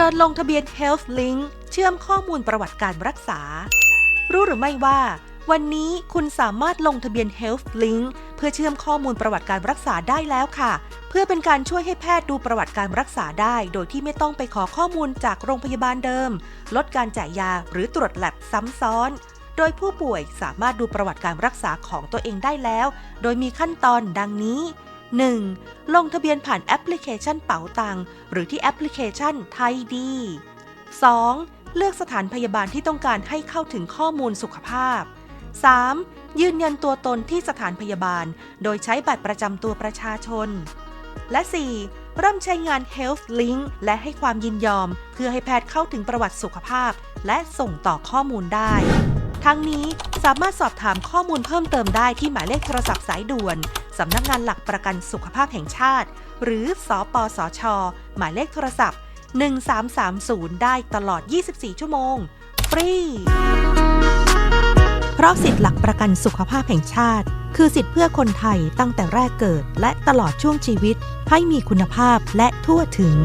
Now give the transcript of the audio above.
การลงทะเบียน Health Link เชื่อมข้อมูลประวัติการรักษา รู้หรือไม่ว่า วันนี้คุณสามารถลงทะเบียน Health Link เพื่อเชื่อมข้อมูลประวัติการรักษาได้แล้วค่ะ เพื่อเป็นการช่วยให้แพทย์ดูประวัติการรักษาได้ โดยที่ไม่ต้องไปขอข้อมูลจากโรงพยาบาลเดิม ลดการจ่ายยาหรือตรวจแลบซ้ำซ้อนโดยผู้ป่วยสามารถดูประวัติการรักษาของตัวเองได้แล้ว โดยมีขั้นตอนดังนี้ 1. ลงทะเบียนผ่านแอปพลิเคชันเป๋าตังหรือที่แอปพลิเคชันไทยดี 2. เลือกสถานพยาบาลที่ต้องการให้เข้าถึงข้อมูลสุขภาพ 3. ยืนยันตัวตนที่สถานพยาบาล โดยใช้บัตรประจำตัวประชาชน และ 4. เริ่มใช้งาน Health Link และให้ความยินยอม เพื่อให้แพทย์เข้าถึงประวัติสุขภาพ และส่งต่อข้อมูลได้ ทั้งนี้สามารถสอบถามข้อมูลเพิ่มเติมได้ที่หมายเลขโทรศัพท์สายด่วน สำนักงานหลักประกันสุขภาพแห่งชาติ หรือสอปสชหมายเลขโทรศัพท์ 1330 ได้ตลอด 24 ชั่วโมง ฟรี เพราะสิทธิหลักประกันสุขภาพแห่งชาติ คือสิทธิเพื่อคนไทยตั้งแต่แรกเกิด และตลอดช่วงชีวิตให้มีคุณภาพและทั่วถึง